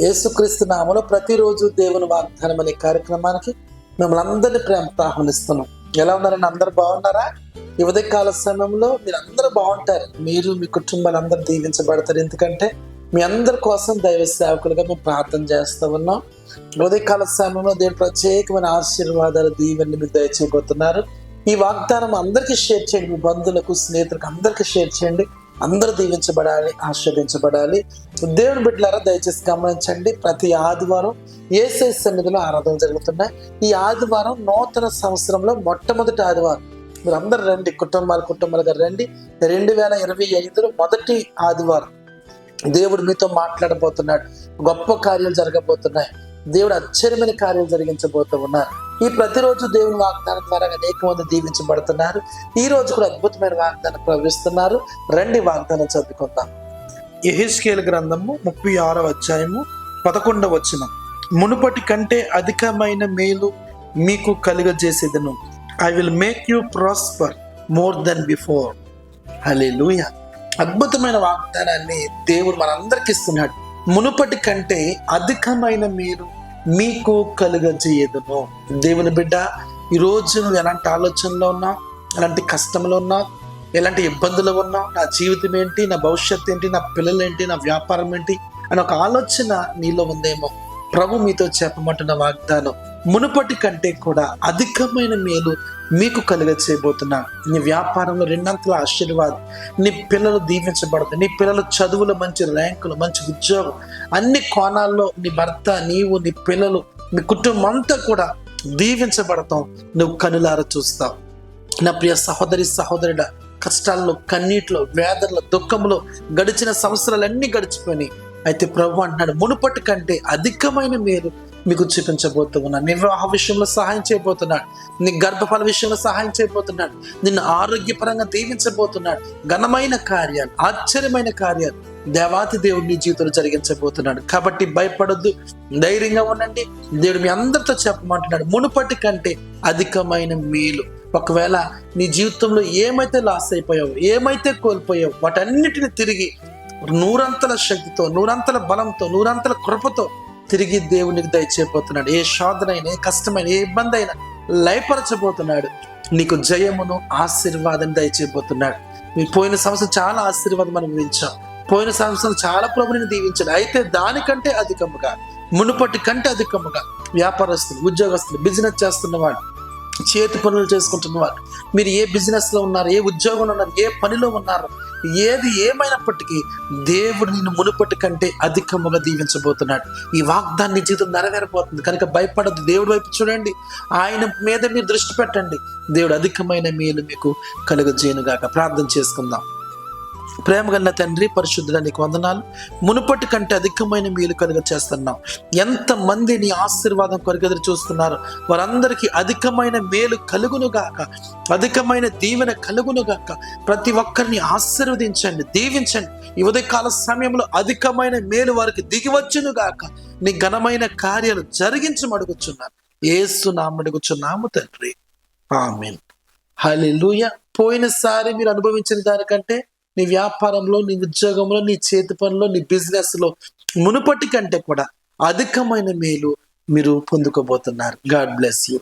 యేసుక్రీస్తు నామలో ప్రతిరోజు దేవుని వాగ్దానం అనే కార్యక్రమానికి మిమ్మల్ని అందరినీ ప్రేమతో ఆహ్వానిస్తున్నాం. ఎలా ఉన్నారండి? అందరు బాగున్నారా? ఈ ఉదయకాల సమయంలో మీరు అందరూ బాగుంటారు. మీరు మీ కుటుంబాలు అందరూ దీవించబడతారు. ఎందుకంటే మీ అందరి కోసం దైవ సేవకులుగా మేము ప్రార్థన చేస్తూ ఉన్నాం. ఉదయకాల సమయంలో దేవుడు ప్రత్యేకమైన ఆశీర్వాదాలు దీవెన్ని మీరు దయచేయబోతున్నారు. ఈ వాగ్దానం అందరికీ షేర్ చేయండి. మీ బంధువులకు స్నేహితులకు అందరికీ షేర్ చేయండి. అందరూ దీవించబడాలి ఆస్వాదించబడాలి దేవుని బిడ్డలారా దయచేసి గమనించండి. ప్రతి ఆదివారం ఏసై సన్నిధిలో ఆరాధన జరుగుతున్నాయి. ఈ ఆదివారం నూతన సంవత్సరంలో మొట్టమొదటి ఆదివారం. మీరు అందరు రండి కుటుంబాలు కుటుంబాలుగా రండి. రెండు వేల ఇరవై ఐదులో మొదటి ఆదివారం. దేవుడు మీతో మాట్లాడబోతున్నాడు. గొప్ప కార్యాలు జరగబోతున్నాయి. దేవుడు ఆశ్చర్యమైన కార్యాలు జరిగించబోతూ ఉన్నారు. ఈ ప్రతిరోజు దేవుని వాగ్దానం ద్వారా అనేక మంది దీవించబడుతున్నారు. ఈ రోజు కూడా అద్భుతమైన వాగ్దానం ప్రవహిస్తున్నారు. రండి వాగ్దానం చదువుకుందాం. యహిస్కేల్ గ్రంథము ముప్పై ఆరవ అధ్యాయము పదకొండవ వచనం. మునుపటి కంటే అధికమైన మేలు మీకు కలుగజేసేదను. I will make you prosper more then before hallelujah అద్భుతమైన వాగ్దానాన్ని దేవుడు మనందరికి ఇస్తున్నాడు. మునుపటి కంటే అధికమైన మీరు మీకు కలుగజేయదును. దేవుని బిడ్డ ఈ రోజు నువ్వు ఎలాంటి ఆలోచనలో ఉన్నావు? ఎలాంటి కష్టంలో ఉన్నావు? ఎలాంటి ఇబ్బందులు ఉన్నావు? నా జీవితం ఏంటి? నా భవిష్యత్తు ఏంటి? నా పిల్లలు ఏంటి? నా వ్యాపారం ఏంటి? అని ఒక ఆలోచన నీలో ఉందేమో. ప్రభు మీతో చెప్పమంటున్న వాగ్దానం. మునుపటి కంటే కూడా అధికమైన మేలు మీకు కలుగ చేయబోతున్నాను నీ వ్యాపారంలో రెండంతల ఆశీర్వాదం నీ పిల్లలు దీవించబడతాయి నీ పిల్లలు చదువులు మంచి ర్యాంకులు మంచి ఉద్యోగం అన్ని కోణాల్లో నీ భర్త నీవు నీ పిల్లలు మీ కుటుంబం అంతా కూడా దీవించబడతాం. నువ్వు కనులార చూస్తావు. నా ప్రియ సహోదరి సహోదరుడ కష్టాల్లో కన్నీటిలో వేదనలో దుఃఖంలో గడిచిన సంవత్సరాలన్నీ గడిచిపోయినాయి. అయితే ప్రభు అంటున్నాడు మునుపటి కంటే అధికమైన మేలు మీకు చూపించబోతూ ఉన్నాను నీ వివాహ విషయంలో సహాయం చేయబోతున్నాడు. నీ గర్భఫల విషయంలో సహాయం చేయబోతున్నాడు. నిన్ను ఆరోగ్యపరంగా దీవించబోతున్నాడు. ఘనమైన కార్యాలు ఆశ్చర్యమైన కార్యాలు దేవాతి దేవుడు నీ జీవితంలో జరిగించబోతున్నాడు. కాబట్టి భయపడొద్దు. ధైర్యంగా ఉండండి. దేవుడు మీ అందరితో చెప్పమంటున్నాడు. మునుపటి కంటే అధికమైన మేలు. ఒకవేళ నీ జీవితంలో ఏమైతే లాస్ అయిపోయావు ఏమైతే కోల్పోయావు వాటన్నిటిని తిరిగి నూరంతల శక్తితో నూరంతల బలంతో నూరంతల కృపతో తిరిగి దేవునికి దయచేయబోతున్నాడు ఏ శోధనైనా ఏ కష్టమైన ఏ ఇబ్బంది అయినా లయపరచబోతున్నాడు. నీకు జయమును ఆశీర్వాదం దయచేయబోతున్నాడు మీ పోయిన సంవత్సరం చాలా ఆశీర్వాదం మనం వించాం పోయిన సంవత్సరం చాలా ప్రభుని దీవించాడు. అయితే దానికంటే అధికముగా మునుపటి కంటే అధికముగా వ్యాపారస్తులు ఉద్యోగస్తులు బిజినెస్ చేస్తున్నవాడు చేతి పనులు చేసుకుంటున్నవారు మీరు ఏ బిజినెస్లో ఉన్నారు ఏ ఉద్యోగంలో ఉన్నారు ఏ పనిలో ఉన్నారు ఏది ఏమైనప్పటికీ దేవుడు నిన్ను మునుపటి కంటే అధికముగా దీవించబోతున్నాడు. ఈ వాగ్దాన్ని జీవితం నెరవేరబోతుంది. కనుక భయపడద్దు. దేవుడి వైపు చూడండి. ఆయన మీద మీరు దృష్టి పెట్టండి. దేవుడు అధికమైన మేలు మీకు కలుగజేయనుగాక. ప్రార్థన చేసుకుందాం. ప్రేమగన్న తండ్రి పరిశుద్ధుల నీకు వందనాలు. మునుపటి కంటే అధికమైన మేలు కలుగ చేస్తున్నాం ఎంతమంది నీ ఆశీర్వాదం కొరకెదురు చూస్తున్నారు? వారందరికీ అధికమైన మేలు కలుగును గాక. అధికమైన దీవెన కలుగును గాక. ప్రతి ఒక్కరిని ఆశీర్వదించండి దీవించండి. ఈ ఉదయకాల సమయంలో అధికమైన మేలు వారికి దిగివచ్చునుగాక నీ ఘనమైన కార్యాలు జరిగించమడుగుచున్నారు ఏసు నామడుగుచున్నాము తండ్రి. ఆమెన్. హల్లెలూయా. పోయినసారి మీరు అనుభవించిన దానికంటే నీ వ్యాపారంలో నీ ఉద్యోగంలో నీ చేతి పనిలో నీ బిజినెస్లో మునుపటి కంటే కూడా అధికమైన మేలు మీరు పొందుకోబోతున్నారు. God bless you.